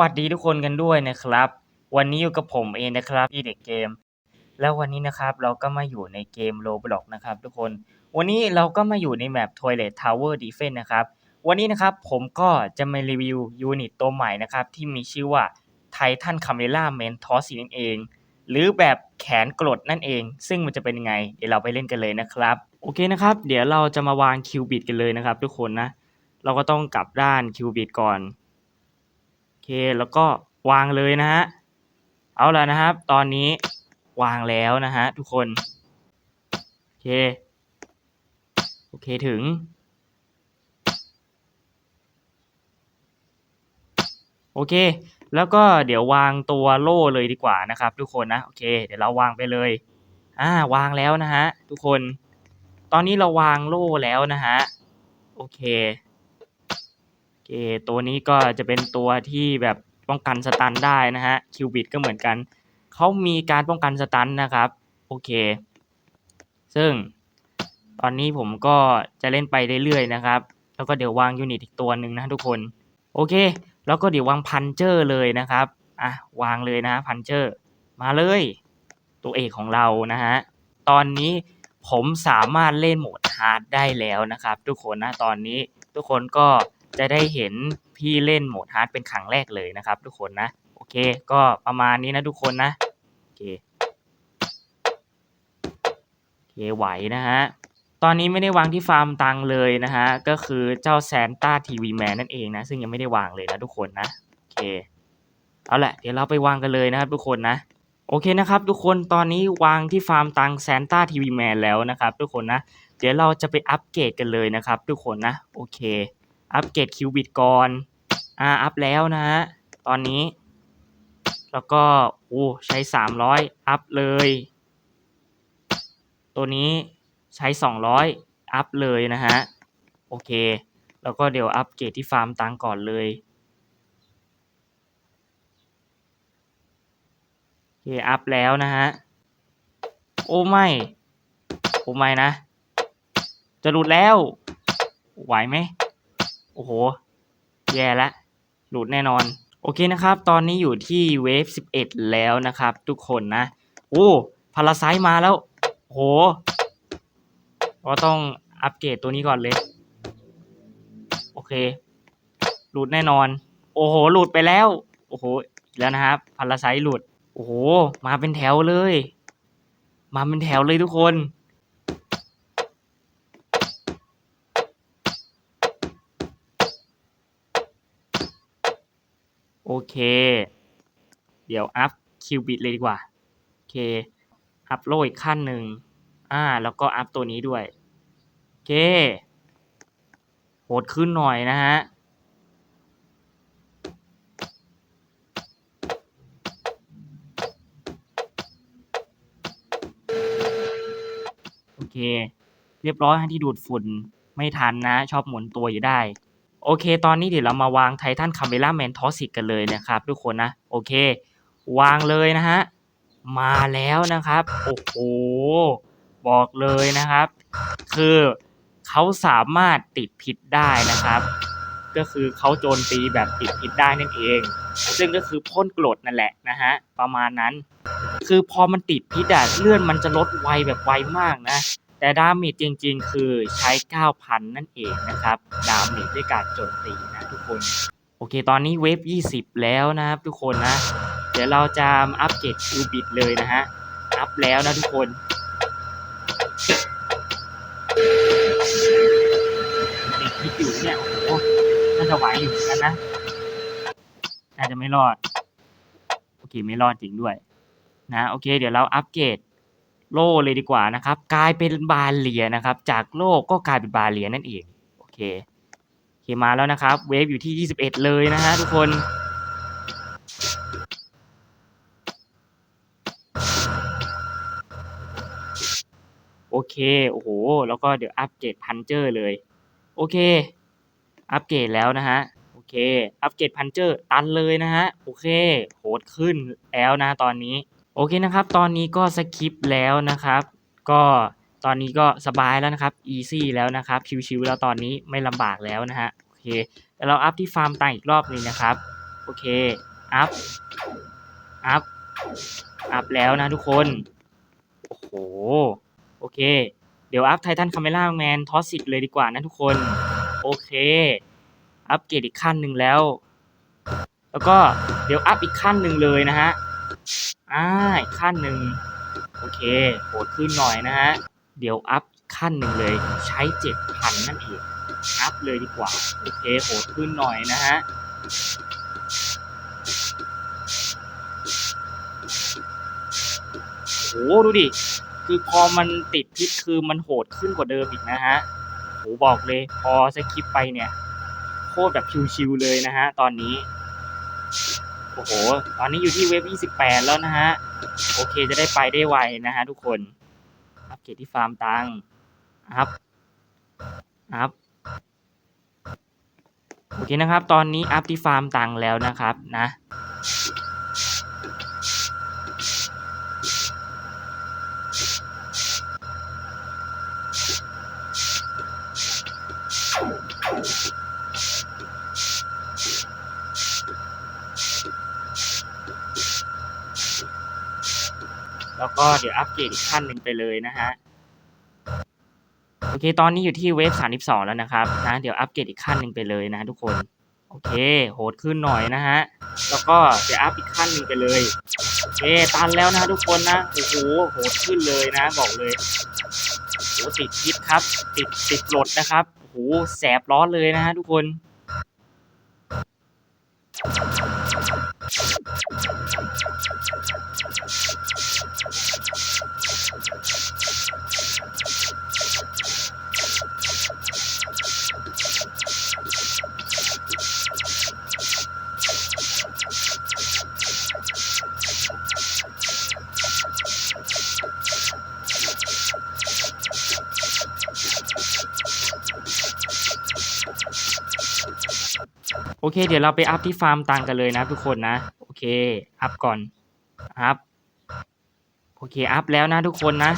วัสดีทุกคนกันด้วยนะครับ วันนี้อยู่กับผมเองนะครับที่เด็กเกม แล้ววันนี้นะครับเราก็มาอยู่ในเกม Roblox นะครับ ทุกคน วันนี้เราก็มาอยู่ในแมป Toilet Tower Defense นะครับ วันนี้นะครับผมก็จะมารีวิวยูนิตตัวใหม่นะครับ ที่มีชื่อว่า Titan Camera Mentor นั่นเอง หรือแบบแขนกรดนั่นเอง ซึ่งมันจะเป็นยังไง เดี๋ยวเราไปเล่นกันเลยนะครับ โอเคนะครับ เดี๋ยวเราจะมาวางคิวบิตกันเลยนะครับ ทุกคนนะ เราก็ต้องกลับด้านคิวบิตก่อน แล้วก็วางเลยนะฮะ เอาละนะครับ ตอนนี้วางแล้วนะฮะทุกคน โอเค โอเคถึง โอเค แล้วก็เดี๋ยววางตัวโล่เลยดีกว่านะครับทุกคนนะ โอเค เดี๋ยวเราวางไปเลย อ่าวางแล้วนะฮะทุกคน ตอนนี้เราวางโล่แล้วนะฮะ โอเค เคตัวนี้ก็จะเป็นตัวที่แบบป้องกันสตันได้นะฮะคิวบิดก็เหมือนกัน เขามีการป้องกันสตันนะครับ โอเค ซึ่งตอนนี้ผมก็จะเล่นไปเรื่อยๆนะครับ แล้วก็เดี๋ยววางยูนิตอีกตัวหนึ่งนะทุกคน โอเค แล้วก็เดี๋ยววางพันเจอร์เลยนะครับ อะ วางเลยนะพันเจอร์ มาเลย ตัวเอกของเรานะฮะ ตอนนี้ผมสามารถเล่นโหมดฮาร์ดได้แล้วนะครับ ทุกคนนะตอนนี้ทุกคนก็ จะได้เห็นพี่เล่นโหมดฮาร์ดเป็นครั้งแรกเลยนะครับ ทุกคนนะ โอเค ก็ประมาณนี้นะทุกคนนะ โอเคโอเคไหวนะฮะตอนนี้ไม่ได้วางที่ฟาร์มตังเลยนะฮะ ก็คือเจ้าแซนต้าทีวีแมนนั่นเองนะ ซึ่งยังไม่ได้วางเลยนะทุกคนนะ โอเค เอาละเดี๋ยวเราไปวางกันเลยนะครับทุกคนนะ โอเคนะครับทุกคนตอนนี้วางที่ฟาร์มตังแซนต้าทีวีแมนแล้วนะครับทุกคนนะ เดี๋ยวเราจะไปอัปเกรดกันเลยนะครับทุกคนนะ โอเค อัปเกรดคิวบิตก่อนอ่าอัพแล้วนะฮะตอนนี้ แล้วก็โอ้ใช้ 300 อัพเลย ตัวนี้ใช้ 200 อัพเลยนะฮะ โอเค แล้วก็เดี๋ยวอัปเกรดที่ฟาร์มตังก่อนเลยโอเคอัพแล้วนะฮะ โอ้ไม่โอ้ไม่นะ จะหลุดแล้ว ไหวไหม อ้โห แย่ละ หลุดแน่นอน โอเคนะครับ ตอนนี้อยู่ที่เวฟ 11 แล้วนะครับ ทุกคนนะ โอ้พาราไซมาแล้ว โหก็ต้องอัปเกรดตัวนี้ก่อนเลย โอเค หลุดแน่นอน โอ้โห หลุดไปแล้ว โอ้โห แล้วนะครับพาราไซหลุด โอ้โห มาเป็นแถวเลย มาเป็นแถวเลยทุกคน เค เดี๋ยวอัพคิวบิตเลยดีกว่าโอเค อัพโลอีกขั้นหนึ่งอ่า แล้วก็อัพตัวนี้ด้วยโอเคโหดขึ้นหน่อยนะฮะโอเค เรียบร้อยที่ดูดฝุ่นไม่ทันนะ ชอบหมุนตัวอยู่ได้ โอเค ตอนนี้เดี๋ยวเรามาวางไททันคาเมล่าแมนทอสิกกันเลยนะครับทุกคนนะ โอเค วางเลยนะฮะ มาแล้วนะครับ โอ้โห บอกเลยนะครับ คือเขาสามารถติดพิษได้นะครับ ก็คือเขาโจมตีแบบติดพิษได้นั่นเอง ซึ่งก็คือพ่นกรดนั่นแหละนะฮะ ประมาณนั้น คือพอมันติดพิษอะเลื่อนมันจะลดไวแบบไวมากนะ แต่ดาเมจจริงๆ คือใช้ 9,000 นั่นเองนะครับ ดาเมจด้วยการโจมตีนะทุกคน โอเค ตอนนี้เวฟ 20 แล้วนะครับทุกคนนะ เดี๋ยวเราจะอัปเกรดคิวบิตเลยนะฮะ อัพแล้วนะทุกคน ติดพิษอยู่เนี่ย โอ้โห น่าจะไหวอยู่เหมือนกันนะ น่าจะไม่รอด โอเค ไม่รอดจริงด้วย นะ โอเค เดี๋ยวเราอัปเกรด โล่เลยดีกว่านะครับ กลายเป็นบาเลียนะครับ จากโล่ก็กลายเป็นบาเลียนั่นเองโอเคโอเคมาแล้วนะครับ เวฟอยู่ที่ 21 เลยนะฮะทุกคนโอเค โอ้โห แล้วก็เดี๋ยวอัปเกรดพันเจอร์เลย โอเค อัปเกรดแล้วนะฮะ โอเค อัปเกรดพันเจอร์ตันเลยนะฮะ โอเค โหดขึ้นแล้วนะตอนนี้ โอเคนะครับ ตอนนี้ก็สคิปแล้วนะครับ ก็ตอนนี้ก็สบายแล้วนะครับ อีซี่แล้วนะครับ ชิวๆแล้วตอนนี้ไม่ลำบากแล้วนะฮะ โอเคเดี๋ยวเราอัพที่ฟาร์มตังอีกรอบนึงนะครับ โอเค อัพ อัพ อัพแล้วนะทุกคน โอ้โห โอเค เดี๋ยวอัพไททันคาเมล่าแมนทอสสิกเลยดีกว่านะทุกคน โอเค อัพเกรดอีกขั้นหนึ่งแล้ว แล้วก็เดี๋ยวอัพอีกขั้นหนึ่งเลยนะฮะ อ่าอีกขั้นหนึ่งโอเคโหดขึ้นหน่อยนะฮะ เดี๋ยวอัพขั้นหนึ่งเลยใช้เจ็ดพันนั่นเองอัพเลยดีกว่า โอเคโหดขึ้นหน่อยนะฮะโหดูดิ คือพอมันติดพิษคือมันโหดขึ้นกว่าเดิมอีกนะฮะโหบอกเลยพอสคิปไปเนี่ย โคตรแบบชิวๆเลยนะฮะ ตอนนี้ อ้โห ตอนนี้อยู่ที่เว็บ 28 แล้วนะฮะ โอเคจะได้ไปได้ไวนะฮะทุกคน อัปเกรดที่ฟาร์มตังอัพอัพโอเคนะครับ ตอนนี้อัพที่ฟาร์มตังแล้วนะครับนะ แล้วก็เดี๋ยวอัปเกรดอีกขั้นหนึ่งไปเลยนะฮะโอเค ตอนนี้อยู่ที่เวฟ32แล้วนะครับนะเดี๋ยวอัปเกรดอีกขั้นหนึ่งไปเลยนะทุกคน โอเค โหดขึ้นหน่อยนะฮะ แล้วก็เดี๋ยวอัพอีกขั้นหนึ่งไปเลยโอเคตันแล้วนะทุกคนนะโอ้โหโหดขึ้นเลยนะ บอกเลยโอ้ติดพิษครับ ติดติดหลดนะครับโอ้โหแสบร้อนเลยนะฮะทุกคน โอเค เดี๋ยวเราไปอัพที่ฟาร์มตังกันเลยนะทุกคนนะ โอเค อัพก่อน อัพ โอเค อัพแล้วนะทุกคนนะ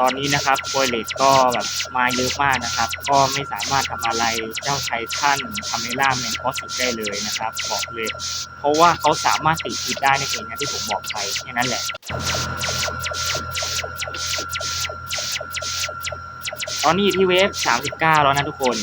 ตอนนี้นะครับโปรเลตก็แบบ มาเยอะมากนะครับ ก็ไม่สามารถทำอะไรเจ้าไททันคาเมล่าแมนคอสิกได้เลยนะครับ บอกเลย เพราะว่าเขาสามารถติดพิดได้ในเกมนี้ที่ผมบอกไปแค่นั้นแหละตอนนี้อยู่ที่เวฟ 39 แล้วนะทุกคน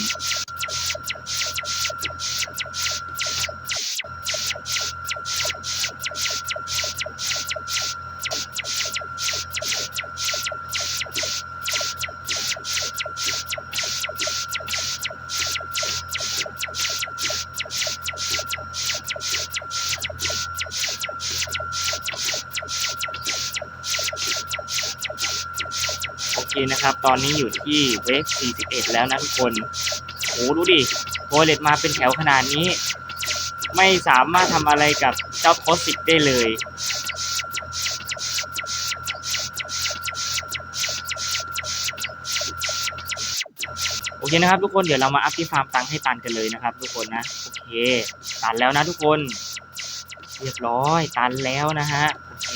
โอเคนะครับ ตอนนี้อยู่ที่เวฟ41 แล้วนะทุกคนโอ้ดูดิโวเลตมาเป็นแถวขนาดนี้ ไม่สามารถทำอะไรกับเจ้าโคสิกได้เลยโอเคนะครับทุกคนเดี๋ยวเรามาอัพที่ฟาร์มตังให้ตันกันเลยนะครับ ทุกคนนะโอเค ตันแล้วนะทุกคน เรียบร้อยตันแล้วนะฮะโอเค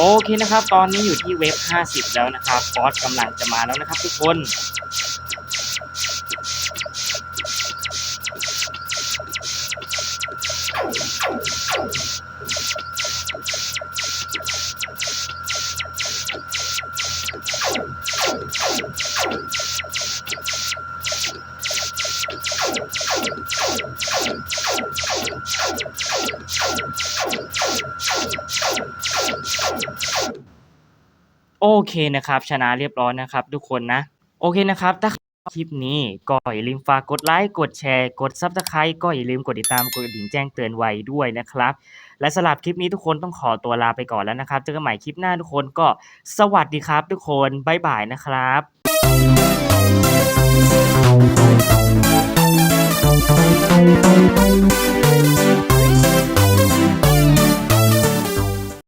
โอเคนะครับ ตอนนี้อยู่ที่เวฟ50 แล้วนะครับฟอสกำลังจะมาแล้วนะครับ ทุกคน โอเคนะครับชนะเรียบร้อยนะครับ ทุกคนนะ โอเคนะครับ ถ้าคลิปนี้ก็อย่าลืมฝากกดไลค์กดแชร์กดซับสไครต์ก็อย่าลืมกดติดตามกดกระดิ่งแจ้งเตือนไว้ด้วยนะครับ และสำหรับคลิปนี้ทุกคนต้องขอตัวลาไปก่อนแล้วนะครับเจอกันใหม่คลิปหน้าทุกคนก็สวัสดีครับ ทุกคนบ๊ายบายนะครับ